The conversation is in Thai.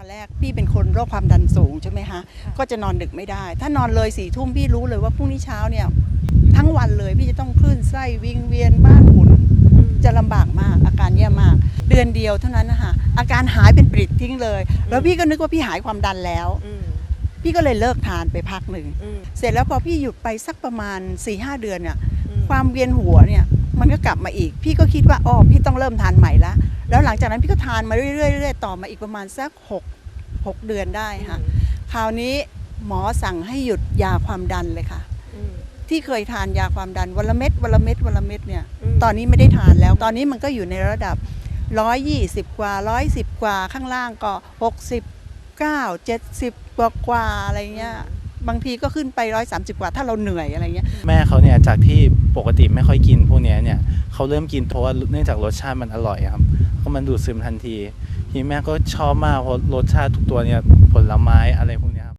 ตอนแรกพี่เป็นคนโรคความดันสูงใช่ไหมคะก็จะนอนดึกไม่ได้ ถ้านอนเลยสี่ทุ่มพี่รู้เลยว่าพรุ่งนี้เช้าเนี่ยทั้งวันเลยพี่จะต้องคลื่นไส้วิงเวียนบ้านหมุนจะลำบากมากอาการแย่มาก เดือนเดียวเท่านั้นนะคะอาการหายเป็นปริดทิ้งเลย แล้วพี่ก็นึกว่าพี่หายความดันแล้วอืมพี่ก็เลยเลิกทานไปพักหนึ่งอืมเสร็จแล้วพอพี่หยุดไปสักประมาณ4ีหเดือนเนี่ยอืมความเวียนหัวเนี่ย มันก็กลับมาอีก พี่ก็คิดว่าอ๋อพี่ต้องเริ่มทานใหม่ละแล้วหลังจากนั้นพี่ก็ทานมาเรื่อยๆเรื่อยๆต่อมาอีกประมาณสักหกหกเดือนได้ค่ะคราวนี้หมอสั่งให้หยุดยาความดันเลยค่ะอืมที่เคยทานยาความดันวันละเม็ดวันละเม็ดวันละเม็ดเนี่ยอืมตอนนี้ไม่ได้ทานแล้ว ตอนนี้มันก็อยู่ในระดับ 120 กว่า 110 กว่าข้างล่างก็ 69 70 กว่ากว่าอะไรเงี้ย บางทีก็ขึ้นไป 130 กว่าถ้าเราเหนื่อยอะไรเงี้ยแม่เขาเนี่ยจากที่ปกติไม่ค่อยกินพวกเนี้ยเนี่ยเขาเริ่มกินเพราะว่าเนื่องจากรสชาติมันอร่อยครับก็มันดูดซึมทันที ที่แม่ก็ชอบมากเพราะรสชาติทุกตัวเนี่ยผลไม้อะไรพวกเนี้ย